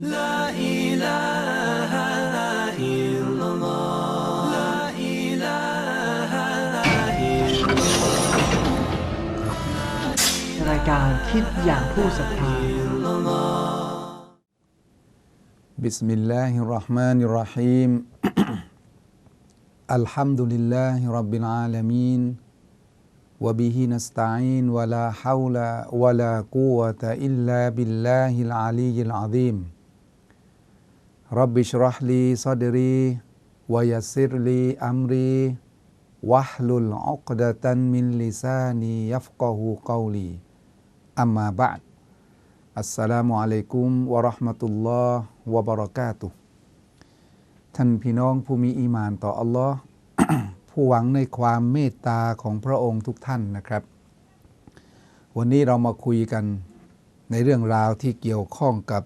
لا إله إلا الله لا إله إلا الله รายการคิดอย่างผู้ศรัทธา بسم الله الرحمن الرحيم الحمد لله رب العالمين وبه نستعين ولا حول ولا قوة إلا بالله العلي العظيم รับบิชรห์ลีซาดรีวายซิรลีอัมรีวะฮลุลอักดะตันมินลิซานียัฟกะฮูกอลีอัมมาบัดอัสสลามุอะลัยกุมวะราะห์มะตุลลอฮ์วะบะเราะกาตุท่านพี่น้องผู้มีอีมานต่ออัลลอฮ์ผู้หวังในความเมตตาของพระองค์ทุกท่านนะครับ วันนี้เรามาคุยกันในเรื่องราวที่เกี่ยวข้องกับ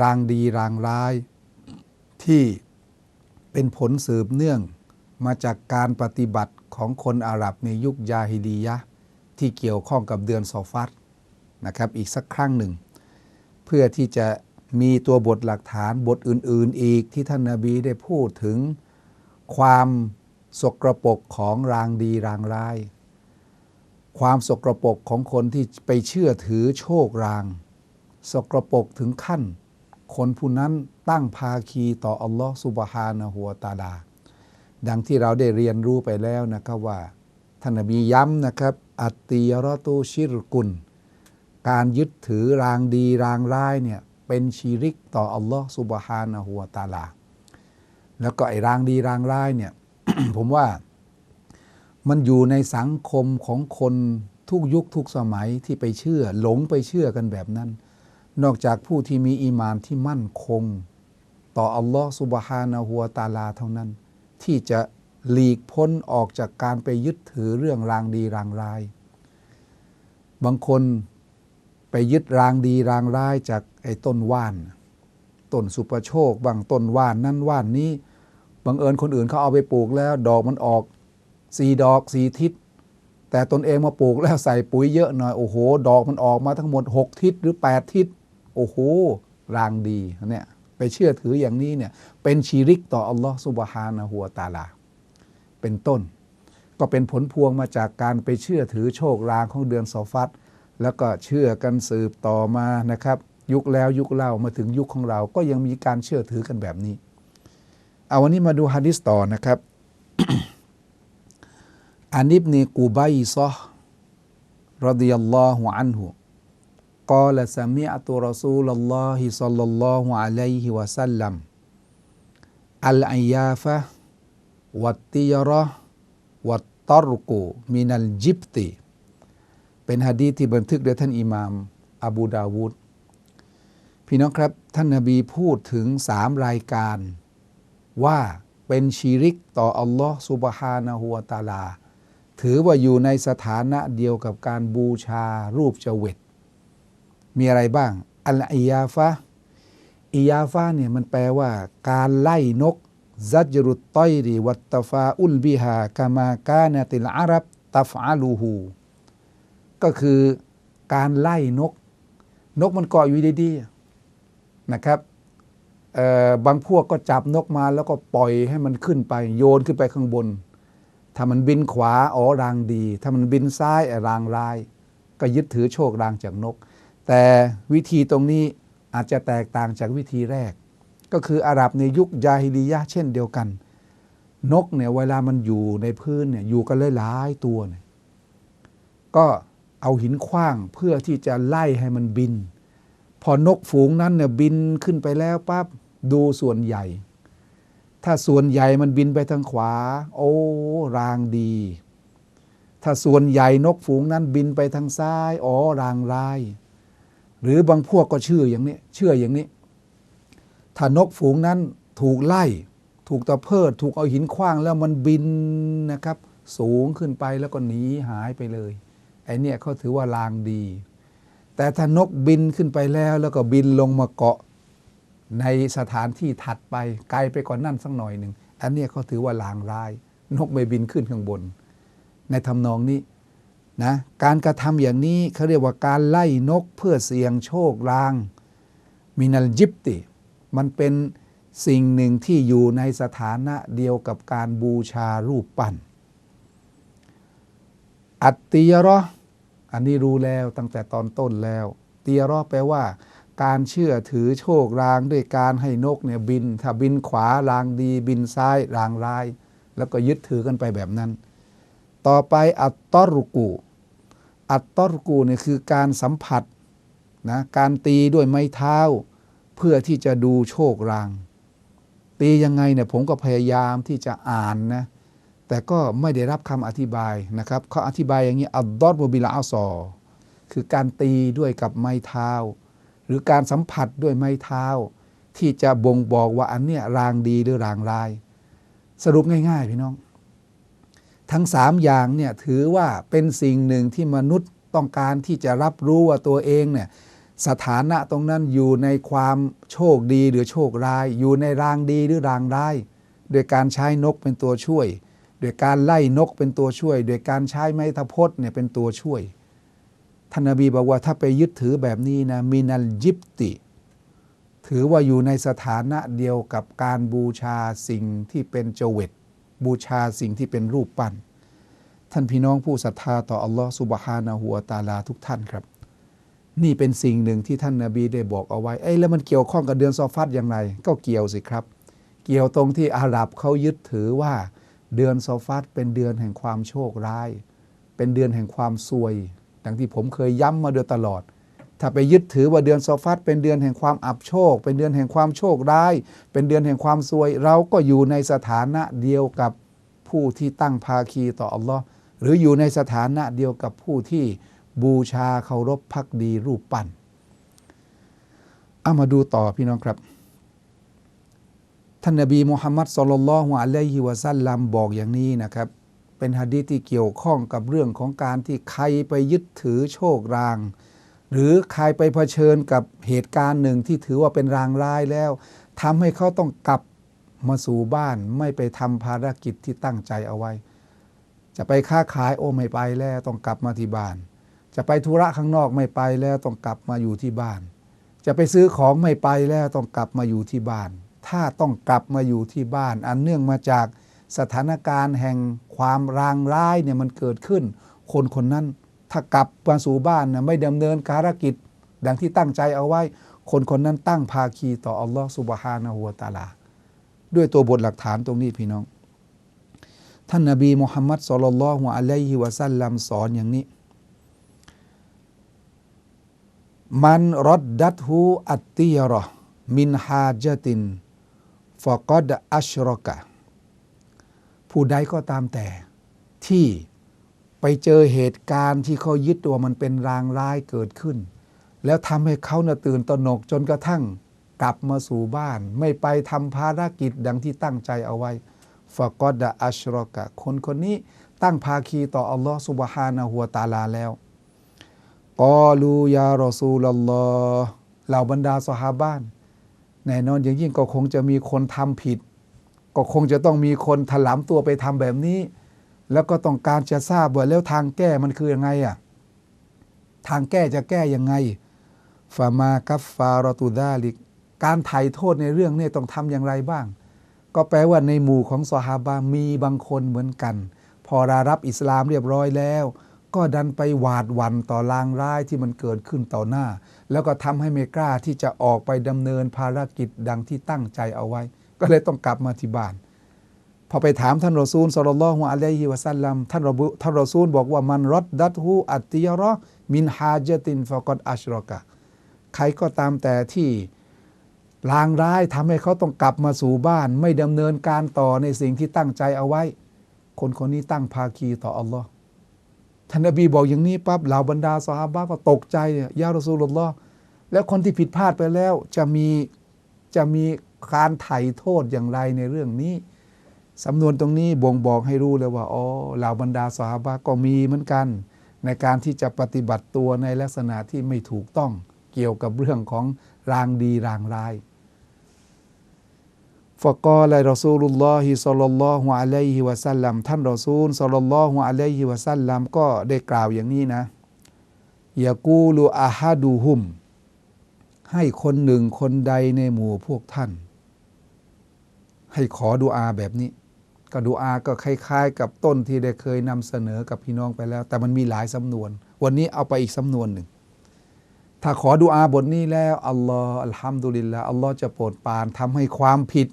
รางดีรางร้าย ที่เป็นผลสืบเนื่องมาจากการปฏิบัติของคนอาหรับในยุคยาฮิดียะที่เกี่ยวข้องกับเดือนซอฟัตนะครับอีกสักครั้งหนึ่ง เพื่อที่จะมีตัวบทหลักฐานบทอื่น ๆ อีกที่ท่านนาบีได้พูดถึงความสกรปรกของรางดีรางร้าย ความสกรปรกของคนที่ไปเชื่อถือโชคราง สกรปรกถึงขั้น คนผู้นั้นตั้งภาคีต่ออัลลอฮ์สุบฮานะฮัวตาลา ดังที่เราได้เรียนรู้ไปแล้วนะครับว่าท่านนบีย้ำนะครับอัตติยรตูชิรกุล การยึดถือรางดีรางร้ายเนี่ยเป็นชีริกต่ออัลลอฮ์สุบฮานะฮูวตาลา แล้วก็ไอ้รางดีรางร้ายเนี่ยผมว่ามันอยู่ในสังคมของคนทุกยุคทุกสมัยที่ไปเชื่อ หลงไปเชื่อกันแบบนั้น นอกจากผู้ที่มีอีมานที่มั่นคง ต่ออัลลอฮ์สุบฮานะฮูวตาลาเท่านั้น ที่จะหลีกพ้นออกจากการไปยึดถือเรื่องรางดีรางร้าย บางคนไปยึดรางดีรางร้ายจากไอ้ต้นว่าน ต้นสุปโชคบางต้นว่านนั่นว่านนี้บังเอิญคนอื่นเขาเอาไปปลูกแล้ว ดอกมันออกสี่ดอกสี่ทิศ แต่ตนเองมาปลูกแล้วใส่ปุ๋ยเยอะหน่อยโอ้โห ดอกมันออกมาทั้งหมด 6 ทิศหรือ 8 ทิศ โอ้โหรางดีเนี่ยไปเชื่อถืออย่างนี้เนี่ยเป็นชีริกต่ออัลลอฮ์สุบฮานะฮัวตาลา เป็นต้น ก็เป็นผลพวงมาจากการไปเชื่อถือโชครางของเดือนซอฟัตแล้วก็เชื่อกันสืบต่อมานะครับ ยุคแล้วยุคเล่ามาถึงยุคของเราก็ยังมีการเชื่อถือกันแบบนี้ เอาวันนี้มาดูฮะดิษต่อนะครับอานิบนีกูไบซอรดิยัลลอฮุอันฮุ กอลสมิอัตุรอซูลลอฮิสัลลัลลอฮุอะลัยฮิวะสัลลัมอัลอียาฟะวัตติยระวัตตรกูมินัลจิบตีเป็นฮะดีที่บันทึกโดยท่านอิหม่ามอบูดาวูดพี่น้องครับ ท่านนบีพูดถึงสามรายการ ว่าเป็นชีริกต่ออัลลอฮ์สุบฮานาหัวตาลา ถือว่าอยู่ในสถานะเดียวกับการบูชารูปเจวิต มีอะไรบ้าง อัลอียาฟะอียาฟะเนี่ยมันแปลว่า การไล่นกซัจรุตต้อยรีวัตตฟาอุลบิฮากามากานติลอารับตัฟาลูฮูก็คือการไล่นก นกมันเกาะอยู่ดีๆนะครับบางพวกก็จับนกมาแล้วก็ปล่อยให้มันขึ้นไป โยนขึ้นไปข้างบน ถ้ามันบินขวาอ๋อรางดี ถ้ามันบินซ้ายรางร้าย ก็ยึดถือโชครางจากนก แต่วิธีตรงนี้อาจจะแตกต่างจากวิธีแรก ก็คืออาหรับในยุคยาฮิลียะเช่นเดียวกัน นกเนี่ยเวลามันอยู่ในพื้นเนี่ยอยู่กันหลายๆตัวเนี่ยก็เอาหินขว้างเพื่อที่จะไล่ให้มันบิน พอนกฝูงนั้นเนี่ยบินขึ้นไปแล้วปั๊บดูส่วนใหญ่ ถ้าส่วนใหญ่มันบินไปทางขวา โอ้รางดี ถ้าส่วนใหญ่นกฝูงนั้นบินไปทางซ้าย อ๋อรางร้าย หรือบางพวกก็เชื่ออย่างนี้เชื่ออย่างนี้ถ้านกฝูงนั้นถูกไล่ ถูกตะเพิด ถูกเอาหินขว้างแล้วมันบินนะครับ สูงขึ้นไปแล้วก็หนีหายไปเลยไอเนี่ยเขาถือว่าลางดี แต่ถ้านกบินขึ้นไปแล้วแล้วก็บินลงมาเกาะในสถานที่ถัดไปไกลไปกว่านนั่นสักหน่อยหนึ่งอันเนี้ยเขาถือว่าลางร้าย นกไม่บินขึ้นข้างบน ในทำนองนี้ นะการกระทำอย่างนี้เขาเรียกว่าการไล่นกเพื่อเสี่ยงโชคลาง มินัลจิบติ มันเป็นสิ่งหนึ่งที่อยู่ในสถานะเดียวกับการบูชารูปปั้น อัตติยรออันนี้รู้แล้วตั้งแต่ตอนต้นแล้วเตียรอแปลว่า การเชื่อถือโชครางด้วยการให้นกเนี่ยบิน ถ้าบินขวารางดี บินซ้ายรางร้าย แล้วก็ยึดถือกันไปแบบนั้น ต่อไปอัตตอรุกู อัตตอรุกูเนี่ยคือการสัมผัสนะการตีด้วยไม้เท้า เพื่อที่จะดูโชคราง ตียังไงเนี่ยผมก็พยายามที่จะอ่านนะแต่ก็ไม่ได้รับคำอธิบายนะครับเขาอธิบายอย่างนี้อัลดอรบบิลาอัลซอคือการตีด้วยกับไม้เท้า หรือการสัมผัสด้วยไม้เท้า ที่จะบ่งบอกว่าอันเนี้ยรางดีหรือรางร้าย สรุปง่าย ๆ พี่น้อง ทั้งสามอย่างเนี่ยถือว่าเป็นสิ่งหนึ่งที่มนุษย์ต้องการที่จะรับรู้ว่าตัวเองเนี่ยสถานะตรงนั้นอยู่ในความโชคดีหรือโชคร้าย อยู่ในรางดีหรือรางร้าย โดยการใช้นกเป็นตัวช่วย โดยการไล่นกเป็นตัวช่วย โดยการใช้ไม้ทพจน์เนี่ยเป็นตัวช่วยท่านนบีบอกว่าถ้าไปยึดถือแบบนี้นะมินัลยิบติ ถือว่าอยู่ในสถานะเดียวกับการบูชาสิ่งที่เป็นเจเวต บูชาสิ่งที่เป็นรูปปั้น ท่านพี่น้องผู้ศรัทธาต่ออัลลอฮ์สุบฮานะฮูวตาลาทุกท่านครับ นี่เป็นสิ่งหนึ่งที่ท่านนาบีได้บอกเอาไว้เอ้แล้วมันเกี่ยวข้องกับเดือนซอฟัดอย่างไร ก็เกี่ยวสิครับ เกี่ยวตรงที่อาหรับเขายึดถือว่า เดือนซอฟัดเป็นเดือนแห่งความโชคร้าย เป็นเดือนแห่งความซวยดังที่ผมเคยย้ำมาโดยตลอด ถ้าไปยึดถือว่าเดือนซอฟัดเป็นเดือนแห่งความอับโชค เป็นเดือนแห่งความโชคร้าย เป็นเดือนแห่งความซวย เราก็อยู่ในสถานะเดียวกับผู้ที่ตั้งภาคีต่ออัลลอฮ์หรืออยู่ในสถานะเดียวกับผู้ที่บูชาเคารพพักดีรูปปั้นเอามาดูต่อพี่น้องครับ ท่านนบีมุฮัมมัดสุลลัลลอฮุอะลัยฮิวะซัลลัมบอกอย่างนี้นะครับ เป็นฮะดีษที่เกี่ยวข้องกับเรื่องของการที่ใครไปยึดถือโชคราง หรือใครไปเผชิญกับเหตุการณ์หนึ่งที่ถือว่าเป็นรางร้ายแล้วทำให้เขาต้องกลับมาสู่บ้านไม่ไปทำภารกิจที่ตั้งใจเอาไว้ จะไปค้าขายโอ้ไม่ไปแล้วต้องกลับมาที่บ้าน จะไปธุระข้างนอกไม่ไปแล้วต้องกลับมาอยู่ที่บ้าน จะไปซื้อของไม่ไปแล้วต้องกลับมาอยู่ที่บ้าน ถ้าต้องกลับมาอยู่ที่บ้าน อันเนื่องมาจากสถานการณ์แห่งความรางร้ายเนี่ยมันเกิดขึ้น คนคนนั้น ถ้ากลับมาสู่บ้านนะไม่ดำเนินภารกิจ ดังที่ตั้งใจเอาไว้ คนคนนั้นตั้งภาคีต่ออัลลอฮฺสุบฮานะฮูวตาลา ด้วยตัวบทหลักฐานตรงนี้พี่น้อง ท่านนบีมุฮัมมัดสุลลัลฮุอะลัยฮิวะซัลลัมสอนอย่างนี้ มันรดดัตฮูอัตติยรอมินฮาจตินฟะกอดอัชรกะผู้ใดก็ตามแต่ที่ ไปเจอเหตุการณ์ที่เขายึดตัวมันเป็นรางร้ายเกิดขึ้น แล้วทำให้เขาเน่ะตื่นตระหนกจนกระทั่งกลับมาสู่บ้าน ไม่ไปทำภารกิจดังที่ตั้งใจเอาไว้ฟะกอดะอัชรอกะ คนคนนี้ตั้งภาคีต่ออัลลอฮฺสุบฮานะฮูวตาลาแล้วกอลูยารอซูลลอฮ์เหล่าบรรดาสหาบ้านแน่นอนอย่างยิ่งก็คงจะมีคนทำผิด ก็คงจะต้องมีคนถลำตัวไปทำแบบนี้ แล้วก็ต้องการจะทราบว่าแล้วทางแก้มันคือยังไงอะทางแก้จะแก้ยังไงฟามากัฟฟารตูดาลิก การไถ่โทษในเรื่องนี้ต้องทำอย่างไรบ้าง ก็แปลว่าในหมู่ของสหาบามีบางคนเหมือนกัน พอรารับอิสลามเรียบร้อยแล้ว ก็ดันไปหวาดหวั่นต่อลางร้ายที่มันเกิดขึ้นต่อหน้า แล้วก็ทำให้ไม่กล้าที่จะออกไปดำเนินภารกิจดังที่ตั้งใจเอาไว้ ก็เลยต้องกลับมาที่บ้าน พอไปถามท่านรอซูลสุลลัลลอฮุอะลัยฮิวะซัลลัมท่านรอบุท่านรอซูลบอกว่ามันรดดัตฮูอัตติยรอมินฮาจตินฟะกอดอัชรอกะ ใครก็ตามแต่ที่ลางร้ายทำให้เขาต้องกลับมาสู่บ้าน ไม่ดำเนินการต่อในสิ่งที่ตั้งใจเอาไว้ คนคนนี้ตั้งภาคีต่ออัลลอฮ์ท่านนบีบอกอย่างนี้ปั๊บเหล่าบรรดาสหาบะก็ตกใจเนี่ยยารอซูลุลลอฮ์แล้วคนที่ผิดพลาดไปแล้วจะมีจะมีการไถ่โทษอย่างไรในเรื่องนี้ สำนวนตรงนี้บ่งบอกให้รู้เลยว่าอ๋อเหล่าบรรดาสหาบะก็มีเหมือนกัน ในการที่จะปฏิบัติตัวในลักษณะที่ไม่ถูกต้องเกี่ยวกับเรื่องของรางดีรางร้ายฟะกอลรอซูลุลลอฮิศ็อลลัลลอฮุอะลัยฮิวะซัลลัมท่านรอซูลศ็อลลัลลอฮุอะลัยฮิวะซัลลัมก็ได้กล่าวอย่างนี้นะยากูลูอาฮาดูฮุม ให้คนหนึ่งคนใดในหมู่พวกท่าน ให้ขอดุอาแบบนี้ ก็ดุอาก็คล้ายๆ กับต้นที่ได้เคยนำเสนอกับพี่น้องไปแล้ว แต่มันมีหลายสำนวน วันนี้เอาไปอีกสำนวนหนึ่ง ถ้าขอดุอาบทนี้แล้วอัลลอฮ์อัลฮัมดุลิลละอัลลอฮ์จะโปรดปรานทำให้ความผิด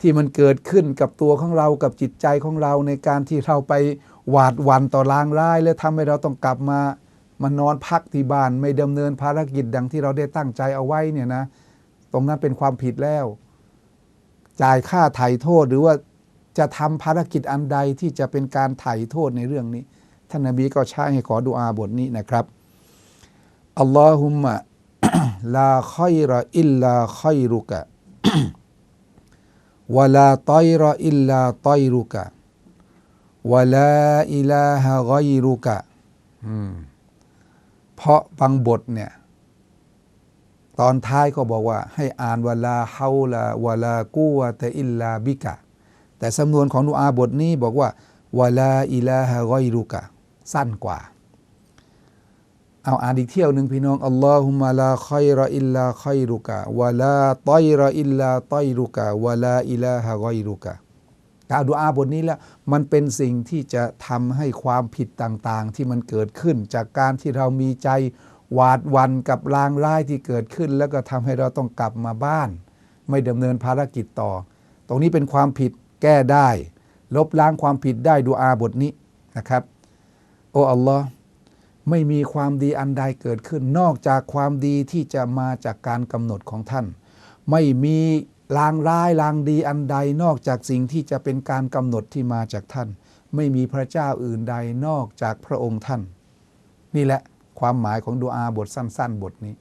ที่มันเกิดขึ้นกับตัวของเรากับจิตใจของเราในการที่เราไปหวาดวันต่อลางร้าย และทำให้เราต้องกลับมามานอนพักที่บ้านไม่ดำเนินภารกิจดังที่เราได้ตั้งใจเอาไว้เนี่ยนะ ตรงนั้นเป็นความผิดแล้ว จ่ายค่าไถ่โทษหรือว่า จะทำภารกิจอันใดที่จะเป็นการไถ่โทษในเรื่องนี้ ท่านนบีก็ใช้ให้ขอดุอาบทนี้นะครับอัลลอฮุมะลาคอยรออิลลาคอยรุกะวะลาตอยรออิลลาตอยรุกะวะลาอิลาฮะกอยรุกะเพราะบางบทเนี่ยตอนท้ายก็บอกว่า ให้อ่านวะลาเฮาลาวะลากูวะตอิลลาบิกะ แต่สำนวนของดุอาบทนี้บอกว่าวะลาอิลาฮะกอยรุกะ สั้นกว่า เอาอ่านอีกเที่ยวหนึ่งพี่น้องอัลลอฮุมะลาคอยรออิลลาคอยรุกะวะลาตอยรออิลลาตอยรุกะวะลาอิลาฮะกอยรุกะการดูอาบทนี้แล้วมันเป็นสิ่งที่จะทำให้ความผิดต่างๆ ที่มันเกิดขึ้น จากการที่เรามีใจหวาดวันกับลางร้ายที่เกิดขึ้น แล้วก็ทำให้เราต้องกลับมาบ้าน ไม่ดำเนินภารกิจต่อ ตรงนี้เป็นความผิด แก้ได้ ลบล้างความผิดได้ดูอาบทนี้นะครับ โอ้อัลลอฮ์ไม่มีความดีอันใดเกิดขึ้น นอกจากความดีที่จะมาจากการกำหนดของท่าน ไม่มีลางร้ายลางดีอันใดนอกจากสิ่งที่จะเป็นการกำหนดที่มาจากท่าน ไม่มีพระเจ้าอื่นใดนอกจากพระองค์ท่าน นี่แหละความหมายของดูอาบทสั้น ๆ บทนี้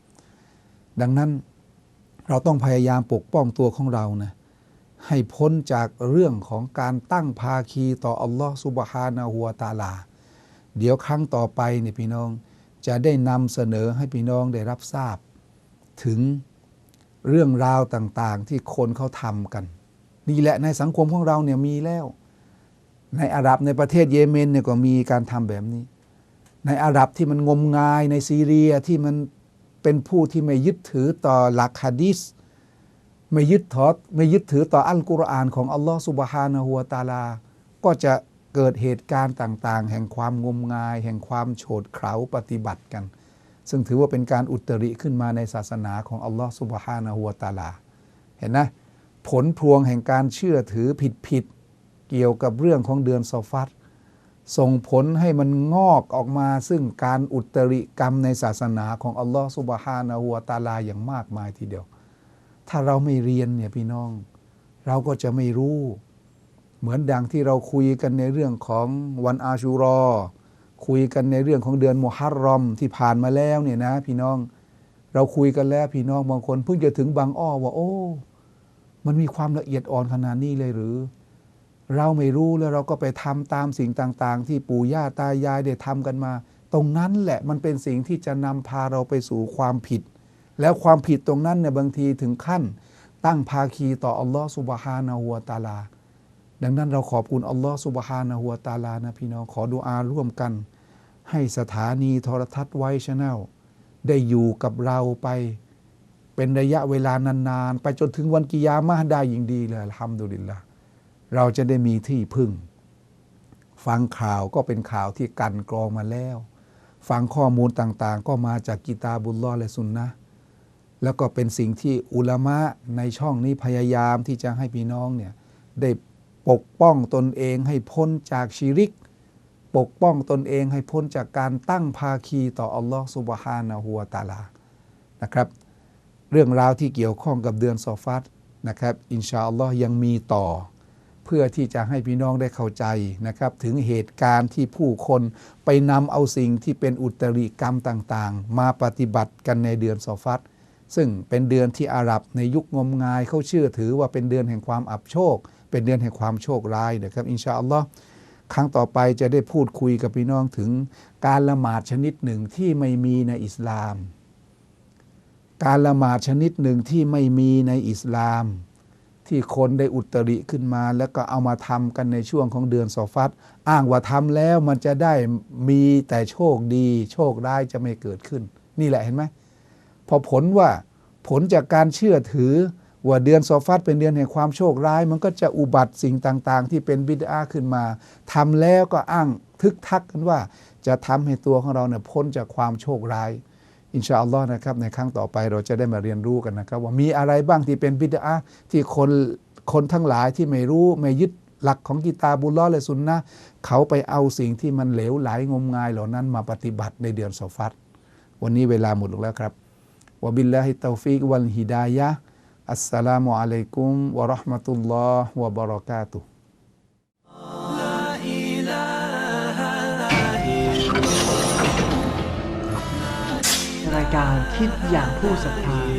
ดังนั้นเราต้องพยายามปกป้องตัวของเรานะ ให้พ้นจากเรื่องของการตั้งภาคีต่ออัลลอฮฺสุบฮานะฮูวตาลา เดี๋ยวครั้งต่อไปเนี่ยพี่น้องจะได้นำเสนอให้พี่น้องได้รับทราบ ถึงเรื่องราวต่างๆที่คนเขาทำกัน นี่แหละในสังคมของเราเนี่ยมีแล้ว ในอาหรับในประเทศเยเมนเนี่ยก็มีการทำแบบนี้ ในอาหรับที่มันงมงายในซีเรียที่มันเป็นผู้ที่ไม่ยึดถือต่อหลักฮะดิษ ไม่ยึดทอดไม่ยึดถือต่ออัลกุรอานของอัลลอฮฺสุบฮานะฮูวตาลา ก็จะเกิดเหตุการณ์ต่างๆ แห่งความงมงาย แห่งความโฉดเขลาปฏิบัติกัน ซึ่งถือว่าเป็นการอุตริขึ้นมาในศาสนาของอัลลอฮฺสุบฮานะฮูวตาลา เห็นนะ ผลพวงแห่งการเชื่อถือผิดๆเกี่ยวกับเรื่องของเดือนซอฟัตส่งผลให้มันงอกออกมาซึ่งการอุตริกรรมในศาสนาของอัลลอฮฺสุบฮานะฮูวตาลาอย่างมากมายทีเดียว ถ้าเราไม่เรียนเนี่ยพี่น้อง เราก็จะไม่รู้ เหมือนดังที่เราคุยกันในเรื่องของวันอาชูรอ คุยกันในเรื่องของเดือนมุฮัรรอมที่ผ่านมาแล้วเนี่ยนะ พี่น้องเราคุยกันแล้วพี่น้องบางคนเพิ่งจะถึงบางอ้อว่าโอ้ มันมีความละเอียดอ่อนขนาดนี้เลยหรือ เราไม่รู้แล้วเราก็ไปทำตามสิ่งต่างๆ ที่ปู่ย่าตายายได้ทำกันมา ตรงนั้นแหละมันเป็นสิ่งที่จะนำพาเราไปสู่ความผิด แล้วความผิดตรงนั้นเนี่ยบางทีถึงขั้น ตั้งภาคีต่ออัลลอฮฺสุบฮานะฮูวตาลา ดังนั้นเราขอบคุณอัลลอฮฺสุบฮานะฮูวตาลานะพี่น้องขอดุอาร่วมกัน ให้สถานีโทรทัศน์ไวชแนลได้อยู่กับเราไป เป็นระยะเวลานานๆ ไปจนถึงวันกิยามะห์ได้ยิ่งดีเลยอัมดุลิลละเราจะได้มีที่พึ่ง ฟังข่าวก็เป็นข่าวที่กันกรองมาแล้ว ฟังข้อมูลต่างๆ ก็มาจากกิตาบุลลอฮ์และสุนนะ แล้วก็เป็นสิ่งที่อุลามะในช่องนี้พยายามที่จะให้พี่น้องเนี่ยได้ปกป้องตนเองให้พ้นจากชีริก ปกป้องตนเองให้พ้นจากการตั้งภาคีต่ออัลลอฮ์สุบฮานะฮูวตาลานะครับ เรื่องราวที่เกี่ยวข้องกับเดือนซอฟัตนะครับ อินชาอัลลอฮ์ยังมีต่อ เพื่อที่จะให้พี่น้องได้เข้าใจนะครับ ถึงเหตุการณ์ที่ผู้คนไปนำเอาสิ่งที่เป็นอุตริกรรมต่าง ๆ มาปฏิบัติกันในเดือนซอฟัต ซึ่งเป็นเดือนที่อาหรับในยุคงมงายเขาเชื่อถือว่าเป็นเดือนแห่งความอับโชค เป็นเดือนแห่งความโชคร้ายนะครับอินชาอัลลอฮ์ครั้งต่อไปจะได้พูดคุยกับพี่น้องถึงการละหมาดชนิดหนึ่งที่ไม่มีในอิสลาม การละหมาดชนิดหนึ่งที่ไม่มีในอิสลาม ที่คนได้อุตริขึ้นมา แล้วก็เอามาทำกันในช่วงของเดือนซอฟัตอ้างว่าทำแล้วมันจะได้มีแต่โชคดี โชคร้ายจะไม่เกิดขึ้น นี่แหละเห็นไหม พอผลว่าผลจากการเชื่อถือว่าเดือนซอฟัดเป็นเดือนแห่งความโชคร้าย มันก็จะอุบัติสิ่งต่างๆ ที่เป็นบิดาขึ้นมาทำแล้วก็อ้างทึกทักกันว่า จะทำให้ตัวของเราเนี่ยพ้นจากความโชคร้าย อินชาอัลลอฮ์นะครับในครั้งต่อไปเราจะได้มาเรียนรู้กันนะครับ ว่ามีอะไรบ้างที่เป็นบิดาที่คนคนทั้งหลายที่ไม่รู้ไม่ยึดหลักของกิตาบุลล้อฮ์และสุนนะเขาไปเอาสิ่งที่มันเหลวไหลงมงายเหล่านั้นมาปฏิบัติในเดือนซอฟัดวันนี้เวลาหมดลงแล้วครับ วบิลลาฮิตตอฟิกวัลฮิดายะห์อัสสลามุอะลัยกุมวะเราะห์มะตุลลอฮ์วะบะเราะกาตุฮ์รายการคิดอย่างผู้ศรัทธา